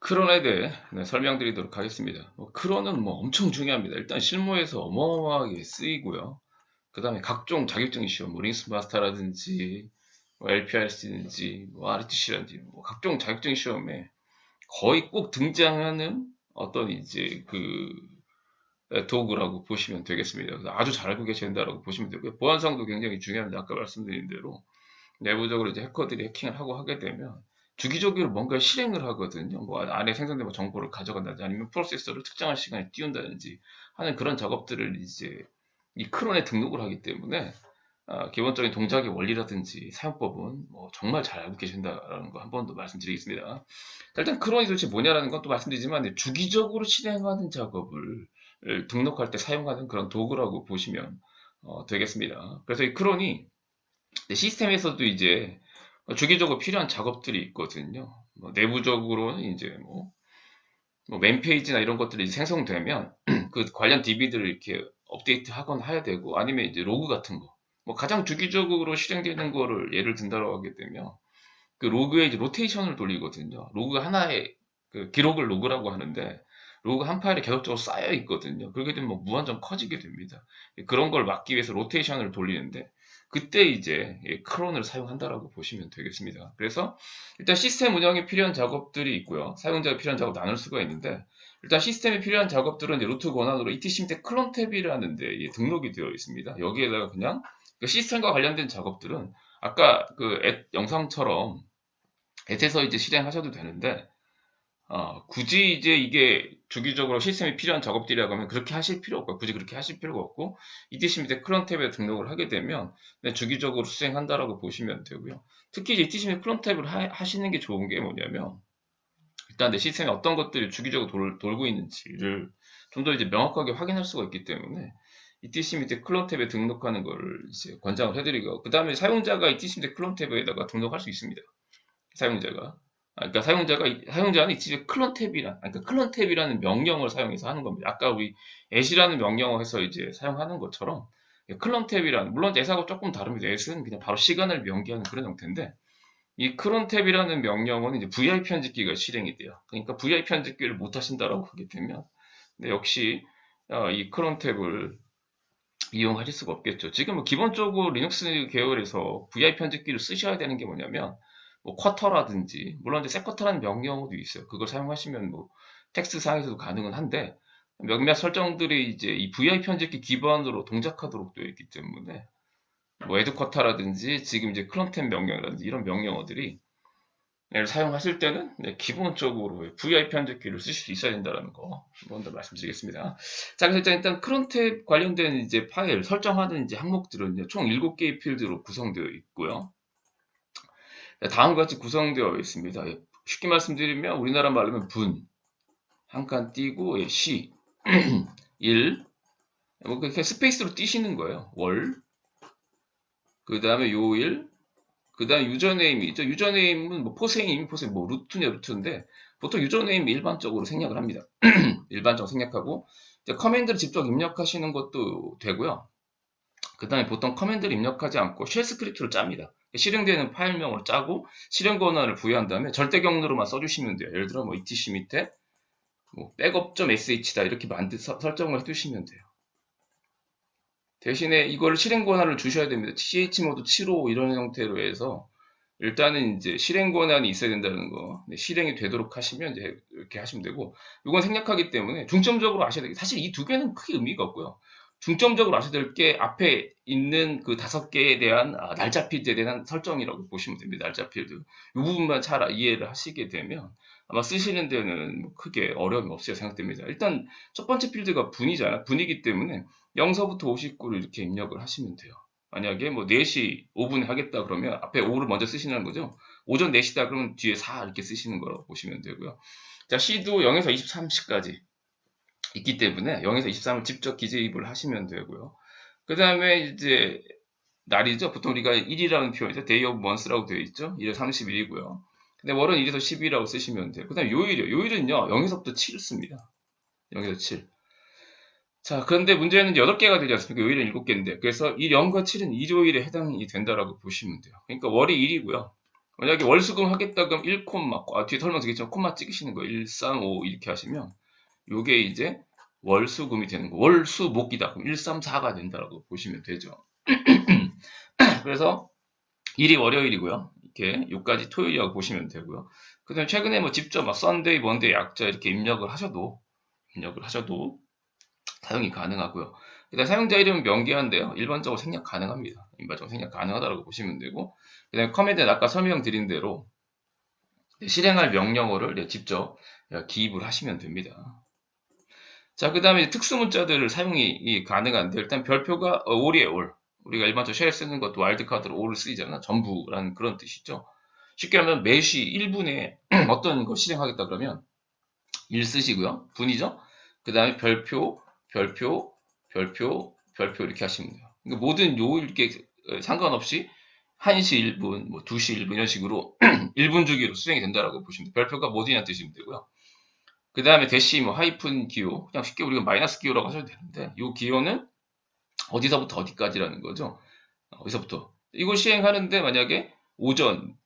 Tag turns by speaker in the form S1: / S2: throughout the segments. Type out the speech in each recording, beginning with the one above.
S1: 크론에 대해 네, 설명드리도록 하겠습니다. 뭐, 크론은 뭐 엄청 중요합니다. 일단 실무에서 어마어마하게 쓰이고요. 그 다음에 각종 자격증 시험, 뭐 링스 마스터라든지 뭐 LPRC든지 뭐 RTC라든지 뭐 각종 자격증 시험에 거의 꼭 등장하는 어떤 이제 그 도구라고 보시면 되겠습니다. 그래서 아주 잘 알고 계신다라고 보시면 되고요. 보안성도 굉장히 중요합니다. 아까 말씀드린 대로 내부적으로 이제 해커들이 해킹을 하고 하게 되면 주기적으로 뭔가 실행을 하거든요. 뭐 안에 생성된 뭐 정보를 가져간다든지 아니면 프로세서를 특정한 시간에 띄운다든지 하는 그런 작업들을 이제 이 크론에 등록을 하기 때문에 어, 기본적인 동작의 원리라든지 사용법은 뭐 정말 잘 알고 계신다라는 거 한 번 더 말씀드리겠습니다. 자, 일단 크론이 도대체 뭐냐라는 건 또 말씀드리지만 주기적으로 실행하는 작업을 등록할 때 사용하는 그런 도구라고 보시면 어, 되겠습니다. 그래서 이 크론이 시스템에서도 이제 주기적으로 필요한 작업들이 있거든요. 뭐 내부적으로는 이제 뭐, 뭐 맨페이지나 이런 것들이 생성되면 그 관련 DB들을 이렇게 업데이트 하거나 해야 되고 아니면 이제 로그 같은 거. 뭐 가장 주기적으로 실행되는 거를 예를 든다고 하게 되면 그 로그에 이제 로테이션을 돌리거든요. 로그 하나의 그 기록을 로그라고 하는데 로그 한 파일에 계속적으로 쌓여 있거든요. 그렇게 되면 뭐 무한정 커지게 됩니다. 그런 걸 막기 위해서 로테이션을 돌리는데 그때 이제 크론을 사용한다라고 보시면 되겠습니다. 그래서 일단 시스템 운영에 필요한 작업들이 있고요. 사용자가 필요한 작업 나눌 수가 있는데 일단 시스템에 필요한 작업들은 이제 루트 권한으로 etc 밑에 클론 탭이라는 데 등록이 되어 있습니다. 여기에다가 그냥 그 시스템과 관련된 작업들은 아까 그 앱 영상처럼 앱에서 이제 실행하셔도 되는데 어, 굳이 이제 이게 주기적으로 시스템에 필요한 작업들이라고 하면 그렇게 하실 필요 없고 굳이 그렇게 하실 필요가 없고 ETC 밑에 크론 탭에 등록을 하게 되면 네, 주기적으로 수행한다라고 보시면 되고요. 특히 이제 ETC 밑에 크론 탭을 하, 시는게 좋은 게 뭐냐면 일단 내 시스템에 어떤 것들이 주기적으로 돌, 돌고 있는지를 좀 더 이제 명확하게 확인할 수가 있기 때문에 ETC 밑에 클론 탭에 등록하는 걸 이제 권장을 해드리고 그 다음에 사용자가 ETC 밑에 클론 탭에다가 등록할 수 있습니다. 사용자가 그러니까 사용자가 사용자는 이 클론 탭이란 그러니까 클론 탭이라는 명령을 사용해서 하는 겁니다. 아까 우리 애시라는 명령어 해서 이제 사용하는 것처럼 클론 탭이란 물론 애사하고 조금 다릅니다. 애는 그냥 바로 시간을 명기하는 그런 형태인데 이 클론 탭이라는 명령어는 이제 VI 편집기가 실행이 돼요. 그러니까 VI 편집기를 못 하신다라고 하게 되면 네, 역시 어, 이 클론 탭을 이용하실 수가 없겠죠. 지금 뭐 기본적으로 리눅스 계열에서 VI 편집기를 쓰셔야 되는 게 뭐냐면 뭐 쿼터라든지 물론 이제 세쿼터라는 명령어도 있어요. 그걸 사용하시면 뭐 텍스트 상에서도 가능은 한데 몇몇 설정들이 이제 이 VI 편집기 기반으로 동작하도록 되어 있기 때문에 뭐 에드쿼터라든지 지금 이제 클론템 명령이라든지 이런 명령어들이 를 사용하실 때는 네, 기본적으로 VI 편집기를 쓰실 수 있어야 된다는 거 먼저 말씀드리겠습니다. 자, 그래서 일단, 일단 크론탭 관련된 이제 파일 설정하는 이제 항목들은 총 7개의 필드로 구성되어 있고요. 다음과 같이 구성되어 있습니다. 예, 쉽게 말씀드리면 우리나라 말로 하 분, 한 칸 띄고 예, 시, 일, 뭐 그렇게 스페이스로 띄시는 거예요. 월, 그 다음에 요일, 그 다음에 유저네임이 있죠. 유저네임은 뭐 포세임, 포세임, 뭐 루트냐 루트인데 보통 유저네임 일반적으로 생략을 합니다. 일반적으로 생략하고 커맨드를 직접 입력하시는 것도 되고요. 그 다음에 보통 커맨드를 입력하지 않고 쉘 스크립트를 짭니다. 실행되는 파일명으로 짜고 실행 권한을 부여한 다음에 절대 경로로만 써주시면 돼요. 예를 들어 뭐 etc 밑에 뭐 백업.sh다 이렇게 만드 설정을 해두시면 돼요. 대신에 이걸 실행 권한을 주셔야 됩니다. chmod 7호 이런 형태로 해서 일단은 이제 실행 권한이 있어야 된다는 거 네, 실행이 되도록 하시면 이제 이렇게 하시면 되고 이건 생략하기 때문에 중점적으로 아셔야 되게 사실 이 두 개는 크게 의미가 없고요. 중점적으로 아셔야 될 게 앞에 있는 그 다섯 개에 대한 아, 날짜 필드에 대한 설정이라고 보시면 됩니다. 날짜 필드. 이 부분만 잘 이해를 하시게 되면 아마 쓰시는 데는 뭐 크게 어려움이 없어요 생각됩니다. 일단 첫 번째 필드가 분이잖아요. 분이기 때문에 0서부터 59를 이렇게 입력을 하시면 돼요. 만약에 뭐 4시 5분에 하겠다 그러면 앞에 5를 먼저 쓰시는 거죠. 오전 4시다 그러면 뒤에 4 이렇게 쓰시는 거라고 보시면 되고요. 자, C도 0에서 23시까지 있기 때문에 0에서 23을 직접 기재입을 하시면 되고요. 그 다음에 이제 날이죠. 보통 우리가 1이라는 표현이죠. day of months라고 되어 있죠. 1월 30일이고요. 근데 월은 1에서 10이라고 쓰시면 돼요. 그 다음에 요일이요. 요일은요. 0에서부터 7을 씁니다. 0에서 7. 자, 그런데 문제는 8개가 되지 않습니까? 요일은 7개인데. 그래서 이 0과 7은 일요일에 해당이 된다라고 보시면 돼요. 그러니까 월이 1이고요. 만약에 월수금 하겠다 그럼 1 콤마 아, 뒤에 설명드리겠지만 콤마 찍으시는 거 1, 3, 5 이렇게 하시면 요게 이제 월수금이 되는 거 월수목이다. 그럼 1, 3, 4가 된다라고 보시면 되죠. 그래서 일이 월요일이고요. 이렇게 요까지 토요일이라고 보시면 되고요. 그 다음에 최근에 뭐 직접 막 썬데이, 먼데이 약자 이렇게 입력을 하셔도 입력을 하셔도 사용이 가능하고요. 그 다음 사용자 이름은 명기한데요. 일반적으로 생략 가능합니다. 일반적으로 생략 가능하다고 보시면 되고 그 다음에 커맨드는 아까 설명드린 대로 실행할 명령어를 네, 직접 기입을 하시면 됩니다. 자, 그 다음에 특수 문자들을 사용이 이 가능한데, 일단 별표가 어, all이에요, all. 우리가 일반적으로 쉘 쓰는 것도 와일드카드로 all을 쓰이잖아. 전부라는 그런 뜻이죠. 쉽게 하면 매시 1분에 어떤 거 실행하겠다 그러면 1 쓰시고요. 분이죠. 그 다음에 별표, 별표, 별표, 별표 이렇게 하시면 돼요. 그러니까 모든 요 이렇게 어, 상관없이 1시 1분, 뭐 2시 1분 이런 식으로 1분 주기로 수행이 된다라고 보시면 돼요. 별표가 뭐든지 뜻이면 되고요. 그 다음에 대시 뭐 하이픈 기호, 그냥 쉽게 우리가 마이너스 기호라고 하셔도 되는데 이 기호는 어디서부터 어디까지라는 거죠. 어디서부터 이걸 시행하는데 만약에 오전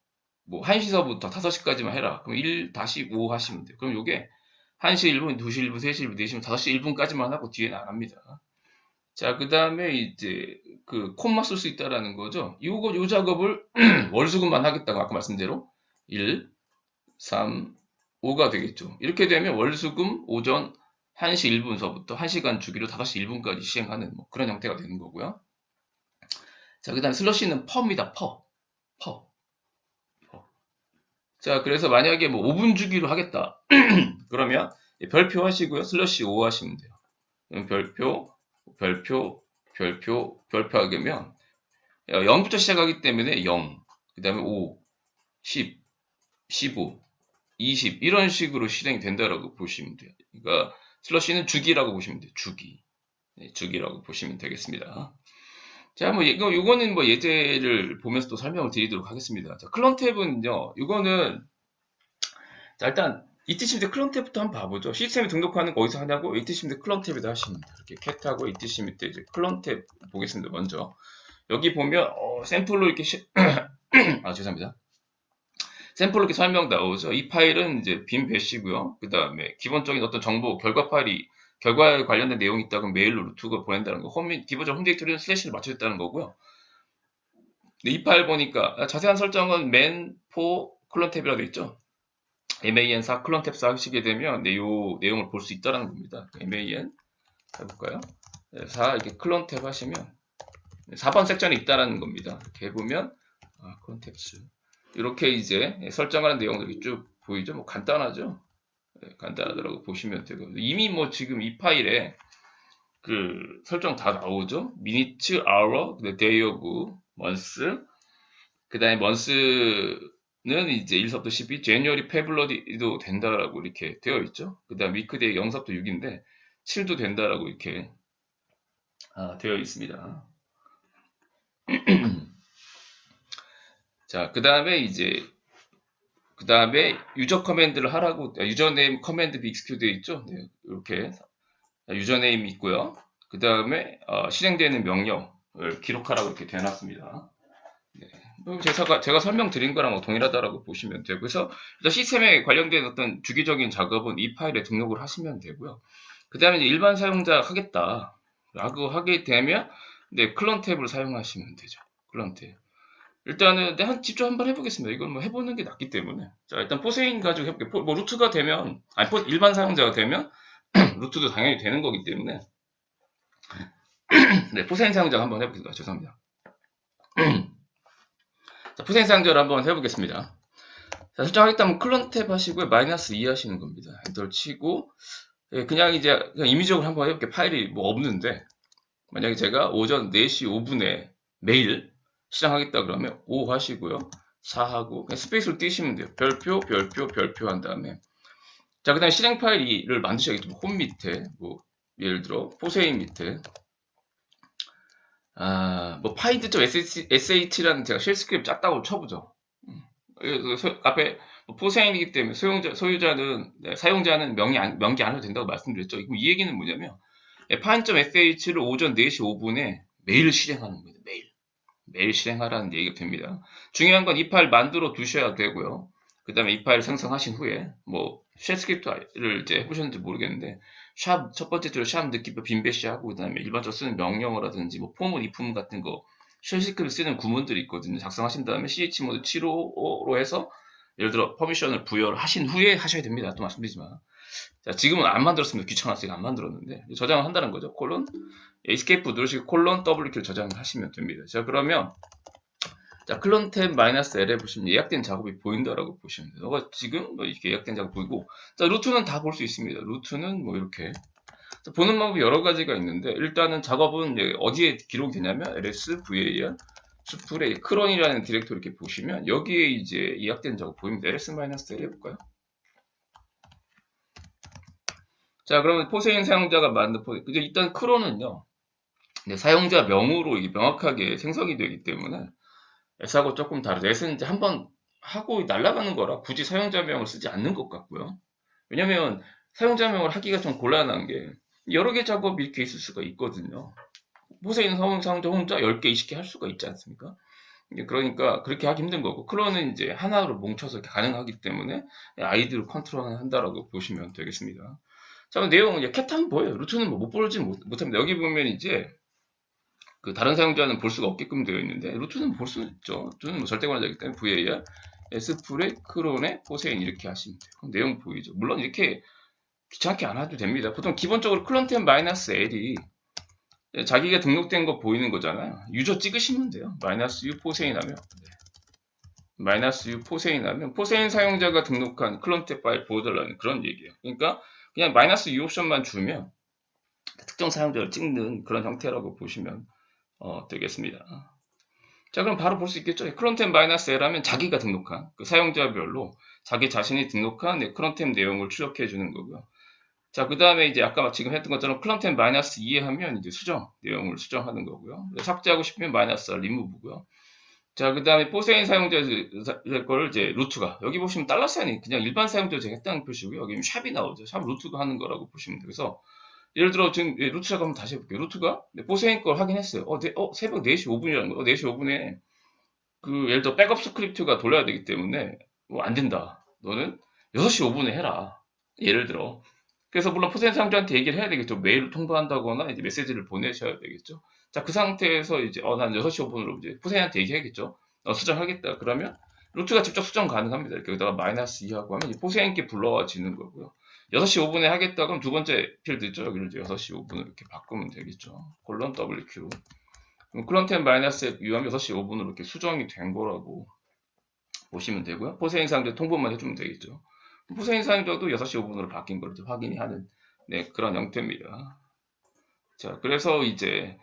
S1: 뭐 1시서부터 5시까지만 해라. 그럼 1 다시 5 하시면 돼요. 그럼 이게 1시 1분, 2시 1분, 3시 1분, 4시 1분, 5시 1분까지만 하고 뒤에는 안 합니다. 자, 그 다음에 이제 그 콤마 쓸 수 있다라는 거죠. 요거 요 작업을 월수금만 하겠다고 아까 말씀대로 1, 3, 5가 되겠죠. 이렇게 되면 월수금 오전 1시 1분서부터 1시간 주기로 5시 1분까지 시행하는 뭐 그런 형태가 되는 거고요. 자, 그 다음에 슬러시는 퍼입니다. 퍼. 퍼. 퍼. 자, 그래서 만약에 뭐 5분 주기로 하겠다. 그러면 별표 하시고요. 슬러시 5 하시면 돼요. 그럼 별표, 별표, 별표, 별표 하게 되면 0부터 시작하기 때문에 0, 그 다음에 5, 10, 15, 20 이런 식으로 실행이 된다라고 보시면 돼요. 그러니까 슬러시는 주기라고 보시면 돼요. 주기. 네, 주기라고 보시면 되겠습니다. 자, 뭐 이거 요거는 뭐 예제를 보면서 또 설명을 드리도록 하겠습니다. 자, 클론 탭은요. 이거는 자, 일단 이티시미드 클론 탭부터 한번 봐보죠. 시스템에 등록하는 거 어디서 하냐고 이티시미드 클론 탭에다 하십니다. 이렇게 캣하고 이티시미드 이제 클론 탭 보겠습니다. 먼저 여기 보면 어, 샘플로 이렇게 시... 아 죄송합니다. 샘플로 이렇게 설명 나오죠. 이 파일은 이제 빈 배시고요. 그 다음에 기본적인 어떤 정보 결과 파일이 결과에 관련된 내용이 있다 면 메일로 루트가 보낸다는 거. 홈 기본적으로 홈 디렉토리는 슬래시를 맞춰줬다는 거고요. 근데 이 파일 보니까 자세한 설정은 man4 클론 탭이라고 되어 있죠. man4 클론 탭 하시게 되면 네, 요 내용을 볼 수 있다는 겁니다. man 해볼까요? 4 이렇게 클론 탭 하시면 4번 섹션에 있다는 겁니다. 이렇게 보면 아, 클론 탭스 이렇게 이제 설정하는 내용들이 쭉 보이죠. 뭐 간단하죠. 네, 간단하더라고 보시면 되고 이미 뭐 지금 이 파일에 그 설정 다 나오죠. minute, hour, day of month, 그 다음에 month는 이제 1서부터 12, January, February도 된다라고 이렇게 되어 있죠. 그 다음 week, day 0서부터 6인데 7도 된다라고 이렇게 아, 되어 있습니다. 자, 그 다음에 이제 그 다음에 유저 커맨드를 하라고 유저네임 커맨드 비익스큐 되어 있죠. 네, 이렇게 유저네임 있고요. 그 다음에 어, 실행되는 명령을 기록하라고 이렇게 되어놨습니다. 네. 제가, 제가 설명드린 거랑 뭐 동일하다라고 보시면 되고 그래서 시스템에 관련된 어떤 주기적인 작업은 이 파일에 등록을 하시면 되고요. 그 다음에 일반 사용자 하겠다라고 하게 되면 네, 클론 탭을 사용하시면 되죠. 클론 탭. 일단은 한 직접 한번 해보겠습니다. 이건 뭐 해보는 게 낫기 때문에. 자, 일단 포세인 가지고 해볼게요. 포, 뭐 루트가 되면, 아니, 포, 일반 사용자가 되면, 루트도 당연히 되는 거기 때문에. 네, 포세인 사용자가 한번 해보겠습니다. 죄송합니다. 자, 포세인 사용자를 한번 해보겠습니다. 자, 설정하겠다면 클론 탭 하시고요. 마이너스 2 하시는 겁니다. 엔터를 치고, 예, 그냥 이제, 그냥 임의적으로 한번 해볼게요. 파일이 뭐 없는데, 만약에 제가 오전 4시 5분에 매일 시작하겠다 그러면 5 하시고요. 4 하고 스페이스로 띄시면 돼요. 별표, 별표, 별표 한 다음에 자, 그 다음에 실행 파일을 만드셔야겠죠. 뭐 홈 밑에, 뭐, 예를 들어, 포세인 밑에, 아, 뭐, find.sh라는 제가 쉘 스크립트 짰다고 쳐보죠. 음. 앞에 뭐 포세인이기 때문에 소유자, 소유자는, 네, 사용자는 명이 안, 명기 안 해도 된다고 말씀드렸죠. 그럼 이 얘기는 뭐냐면, find.sh를 오전 4시 5분에 매일 실행하는 거예요. 매일. 매일 실행하라는 얘기가 됩니다. 중요한 건 이 파일 만들어 두셔야 되고요. 그 다음에 이 파일 생성하신 후에 뭐 쉘 스크립트를 이제 해보셨는지 모르겠는데 샵 첫 번째 줄에 샵 느끼표 빈배시 하고 그 다음에 일반적으로 쓰는 명령어라든지 뭐 포문 이품 같은 거 쉘 스크립트 쓰는 구문들이 있거든요. 작성하신 다음에 chmod 755로 해서 예를 들어 퍼미션을 부여를 하신 후에 하셔야 됩니다. 또 말씀드리지만 자, 지금은 안 만들었습니다. 귀찮았으니까 안 만들었는데 저장을 한다는 거죠. 콜론 에스케이프 누르시고 콜론 W키를 저장을 하시면 됩니다. 자 그러면 자 클론 탭 마이너스 L에 보시면 예약된 작업이 보인다라고 보시면 돼요. 너가 지금 뭐 이렇게 예약된 작업 보이고 자 루트는 다 볼 수 있습니다. 루트는 뭐 이렇게 자, 보는 방법이 여러 가지가 있는데 일단은 작업은 어디에 기록이 되냐면 ls var 수풀에 크론이라는 디렉토리 이렇게 보시면 여기에 이제 예약된 작업 보입니다. ls-l 해볼까요? 자, 그러면 포세인 사용자가 만든 포세 그죠? 일단. 네, 사용자 명으로 이게 명확하게 생성이 되기 때문에 S하고 조금 다르죠. S는 이제 한번 하고 날아가는 거라 굳이 사용자명을 쓰지 않는 것 같고요. 왜냐면 사용자명을 하기가 좀 곤란한 게 여러 개 작업이 이렇게 있을 수가 있거든요. 포세인 사용자 혼자 10개, 20개 할 수가 있지 않습니까? 그러니까 그렇게 하기 힘든 거고 클론은 이제 하나로 뭉쳐서 가능하기 때문에 아이디로 컨트롤 한다라고 보시면 되겠습니다. 자, 그럼 내용 이제 캣 하면 보여요. 루트는 뭐못 못, 못합니다. 여기 보면 이제 그 다른 사용자는 볼 수가 없게끔 되어 있는데 루트는 볼 수 있죠. 루트는 뭐 절대 관하자기 때문에 VAR S풀의 크론의 포세인 이렇게 하시면 돼요. 그럼 내용 보이죠. 물론 이렇게 귀찮게 안 해도 됩니다. 보통 기본적으로 클론템 마이너스 L이 자기가 등록된 거 보이는 거잖아요. 유저 찍으시면 돼요. 마이너스 U 포세인 하면 네. 마이너스 U 포세인 하면 포세인 사용자가 등록한 클론템 파일 보여달라는 그런 얘기예요. 그러니까 그냥 마이너스 U 옵션만 주면 특정 사용자를 찍는 그런 형태라고 보시면 어, 되겠습니다. 자, 그럼 바로 볼 수 있겠죠? 크론템 마이너스 L 하면 자기가 등록한 그 사용자별로 자기 자신이 등록한 네, 크론템 내용을 출력해 주는 거고요. 자, 그 다음에 이제 아까 지금 했던 것처럼 클론템 마이너스 2에 하면 이제 수정, 내용을 수정하는 거고요. 삭제하고 싶으면 마이너스 R 리무브고요. 자, 그 다음에 포세인 사용자 걸 이제 루트가 여기 보시면 달러 사인이 그냥 일반 사용자 제가 했다는 표시고요. 여기 샵이 나오죠. 샵 루트가 하는 거라고 보시면 돼요. 그래서 예를 들어 지금 예, 루트 작업 한번 다시 해볼게요. 루트가 네, 포세인 걸 확인했어요. 어, 네, 어, 새벽 4시 5분이라는 거. 어, 4시 5분에 그 예를 들어 백업 스크립트가 돌려야 되기 때문에 뭐안 된다. 너는 6시 5분에 해라. 예를 들어. 그래서 물론 포세인 사용자한테 얘기를 해야 되겠죠. 메일을 통보한다거나 이제 메시지를 보내셔야 되겠죠. 자, 그 상태에서 이제 어, 난 6시 5분으로 이제 포세인한테 얘기해야겠죠. 어, 수정하겠다. 그러면 루트가 직접 수정 가능합니다. 이렇게 여기다가 마이너스 2하고 하면 포세인께 불러와지는 거고요. 6시 5분에 하겠다 그럼 두 번째 필드죠. 여기를 이제 6시 5분으로 이렇게 바꾸면 되겠죠. 콜론 WQ. 그럼 클런텐 마이너스 유함 6시 5분으로 이렇게 수정이 된 거라고 보시면 되고요. 포세인 상자 통보만 해주면 되겠죠. 포세인 상자도 6시 5분으로 바뀐 걸 확인이 하는 네, 그런 형태입니다. 자, 그래서 이제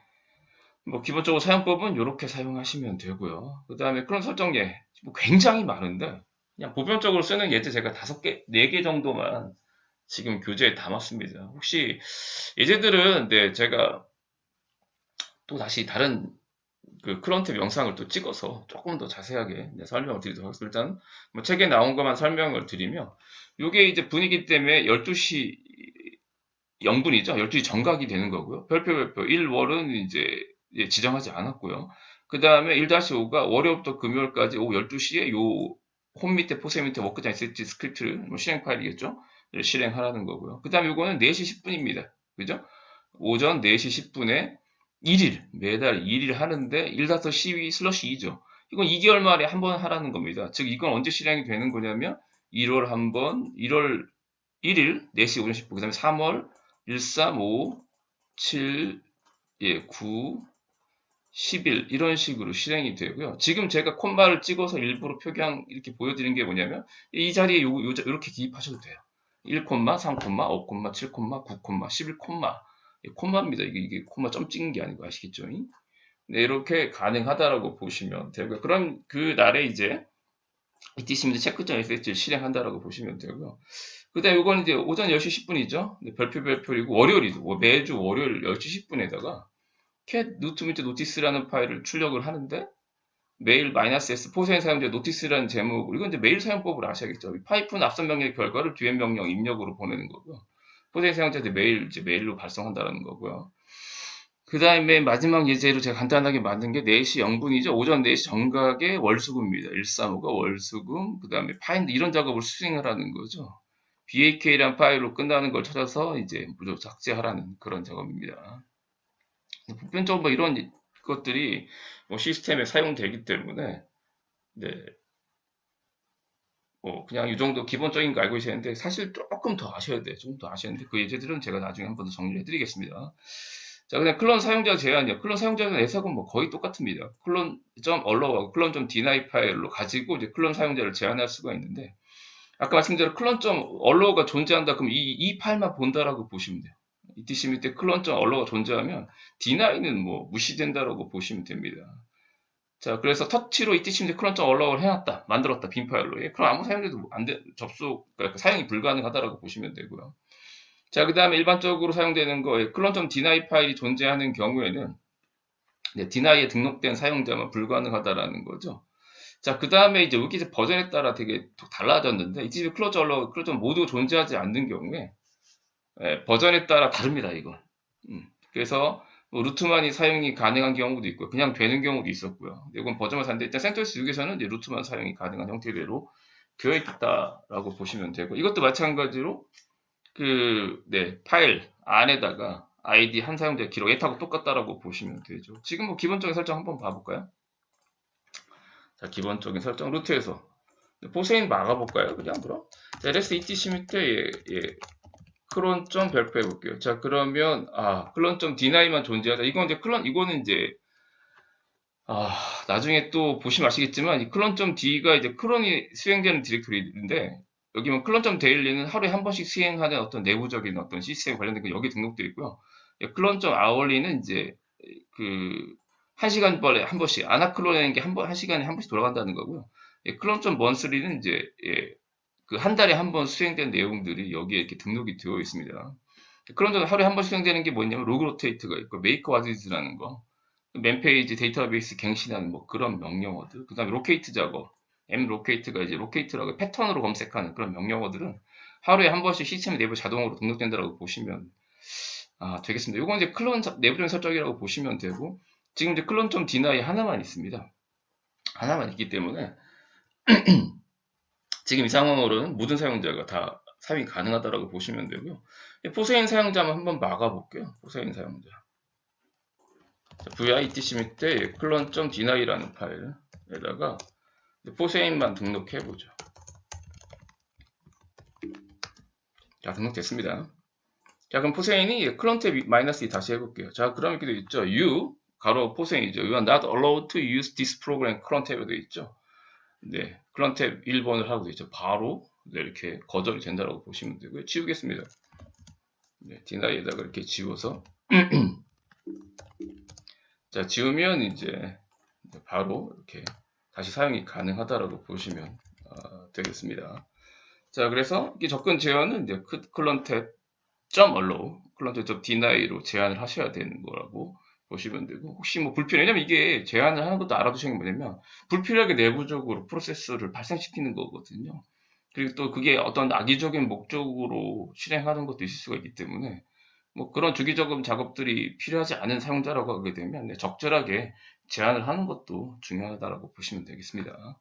S1: 뭐 기본적으로 사용법은 이렇게 사용하시면 되고요. 그 다음에 그런 설정 예 뭐 굉장히 많은데 그냥 보편적으로 쓰는 예제 제가 다섯 개, 네 개 정도만 지금 교재에 담았습니다. 혹시 예제들은 네, 제가 또 다시 다른 그 크런트 영상을 또 찍어서 조금 더 자세하게 네, 설명을 드리도록 하겠습니다. 일단 뭐 책에 나온 것만 설명을 드리면 이게 이제 분위기 때문에 12시 0분이죠. 12시 정각이 되는 거고요. 별표 별표 1월은 이제 지정하지 않았고요. 그 다음에 1-5가 월요일부터 금요일까지 오후 12시에 요 홈 밑에 포세 밑에 워크장 SH 스크립트를 뭐 실행 파일이겠죠. 실행하라는 거고요. 그 다음에 이거는 4시 10분입니다. 그죠? 오전 4시 10분에 1일, 매달 1일 하는데 1-12 슬러시 2죠. 이건 2개월 만에 한 번 하라는 겁니다. 즉, 이건 언제 실행이 되는 거냐면 1월 한 번, 1월 1일 4시 오전 10분, 그 다음에 3월 1, 3, 5, 7, 예, 9, 10일 이런 식으로 실행이 되고요. 지금 제가 콤마를 찍어서 일부러 표기한 이렇게 보여드린 게 뭐냐면 이 자리에 요, 요, 이렇게 기입하셔도 돼요. 1, 3, 5, 7, 9, 11, 콤마입니다. 이게, 이게 콤마 점 찍은 게 아니고 아시겠죠? 네, 이렇게 가능하다라고 보시면 되고요. 그럼 그 날에 이제 ETC민트 체크.sh 실행한다라고 보시면 되고요. 그 다음에 이건 이제 오전 10시 10분이죠. 네, 별표 별표이고 월요일이죠. 매주 월요일 10시 10분에다가 cat 노트 밑에 노티스라는 파일을 출력을 하는데 메일 마이너스 s 포세인 사용자 노티스라는 제목 이건 이제 메일 사용법을 아셔야겠죠. 파이프는 앞선 명령의 결과를 뒤에 명령 입력으로 보내는 거고요. 포세인 사용자한테 메일 이제 메일로 발송한다는 거고요. 그 다음에 마지막 예제로 제가 간단하게 만든 게 4시 0분이죠. 오전 4시 정각의 월수금입니다. 135가 월수금, 그 다음에 파인드 이런 작업을 수행을 하는 거죠. bak라는 파일로 끝나는 걸 찾아서 이제 무조 삭제하라는 그런 작업입니다. 보편적으로 뭐 이런 것들이 뭐 시스템에 사용되기 때문에 네. 뭐 그냥 이 정도 기본적인 거 알고 계시는데 사실 조금 더 아셔야 돼요. 좀 더 아셔야 되는데 그 예제들은 제가 나중에 한 번 더 정리해 드리겠습니다. 자, 그냥 클론 사용자 제한이요. 클론 사용자는 해석은 뭐 거의 똑같습니다. 클론 점 allow하고 클론 점 deny 파일로 가지고 이제 클론 사용자를 제한할 수가 있는데 아까 말씀드린 클론 점 allow가 존재한다 그럼 이, 이 파일만 본다라고 보시면 돼요. Etc 밑에 클론 점 allow가 존재하면 deny는 뭐 무시된다라고 보시면 됩니다. 자, 그래서 터치로 etc 밑에 클론 점 allow를 해놨다, 만들었다 빈 파일로. 예, 그럼 아무 사용자도 안 돼, 접속, 그러니까 사용이 불가능하다라고 보시면 되고요. 자, 그 다음에 일반적으로 사용되는 거, 클론.deny deny 파일이 존재하는 경우에는 네, deny에 등록된 사용자만 불가능하다라는 거죠. 자, 그 다음에 이제 이제 버전에 따라 되게 달라졌는데, 이 집이 클로즈 얼러, 클로즈 모두 존재하지 않는 경우에, 예, 버전에 따라 다릅니다, 이거. 음, 그래서, 뭐 루트만이 사용이 가능한 경우도 있고요. 그냥 되는 경우도 있었고요. 이건 버전만 샀는데, 일단 센터스 6에서는 이제 루트만 사용이 가능한 형태대로 되어 있다라고 보시면 되고, 이것도 마찬가지로, 그, 네, 파일 안에다가 아이디 한 사용자 기록 예타고 똑같다라고 보시면 되죠. 지금 뭐 기본적인 설정 한번 봐볼까요? 자, 기본적인 설정 루트에서 포세인 막아볼까요? 그냥 그럼 ls etc 밑에 예, 예. 클론 점 별표 해 볼게요. 자, 그러면 아 클론 점 deny만 존재하다. 이건 이제 클론 이거는 이제 아 나중에 또 보시면 아시겠지만 이 클론 점 d가 이제 클론이 수행되는 디렉토리인데 여기 뭐 클론.데일리는 점 하루에 한 번씩 수행하는 어떤 내부적인 어떤 시스템 관련된 거 여기 등록되어 있고요. 클론.아월리는 이제 그 한 시간 벌에 한 번씩 아나클론이라는 게 한 번 한 시간에 한 번씩 돌아간다는 거고요. 클론.먼스리는 이제 예, 그 한 달에 한 번 수행된 내용들이 여기에 이렇게 등록이 되어 있습니다. 클론.점 하루에 한 번 수행되는 게 뭐냐면 로그 로테이트가 있고 메이크 와즈라는 거, 맨 페이지 데이터베이스 갱신하는 뭐 그런 명령어들, 그 다음에 로케이트 작업, mlocate가 이제 locate라고 패턴으로 검색하는 그런 명령어들은 하루에 한 번씩 시스템 내부 자동으로 등록된다고 보시면 아, 되겠습니다. 이건 이제 클론 내부적인 설정이라고 보시면 되고 지금 이제 클론 좀 deny 하나만 있습니다. 하나만 있기 때문에 지금 이 상황으로는 모든 사용자가 다 사용이 가능하다고 보시면 되고요. 포세인 사용자만 한번 막아볼게요. 포세인 사용자. vi etc 밑에 클론.deny라는 파일에다가 포세인만 등록해보죠. 자, 등록됐습니다. 자, 그럼 포세인이 클런트 마이너스 2 다시 해볼게요. 자, 그럼 이렇게 되어 있죠. you, 가로 포세인이죠. you are not allowed to use this program 클런트 탭에 되어 있죠. 네, 클런트 탭 1번을 하고 있죠. 바로 네, 이렇게 거절이 된다고 보시면 되고요. 지우겠습니다. 네, 디나이에다가 이렇게 지워서 자, 지우면 이제 바로 이렇게 다시 사용이 가능하다라고 보시면 어, 되겠습니다. 자, 그래서 이 접근 제한은 이제 클런 탭 점 allow, 클런 탭 deni로 제한을 하셔야 되는 거라고 보시면 되고 혹시 뭐 불필요 왜냐면 이게 제한을 하는 것도 알아두시는 게 뭐냐면 불필요하게 내부적으로 프로세스를 발생시키는 거거든요. 그리고 또 그게 어떤 악의적인 목적으로 실행하는 것도 있을 수가 있기 때문에 뭐 그런 주기적인 작업들이 필요하지 않은 사용자라고 하게 되면 적절하게 제한을 하는 것도 중요하다고 보시면 되겠습니다.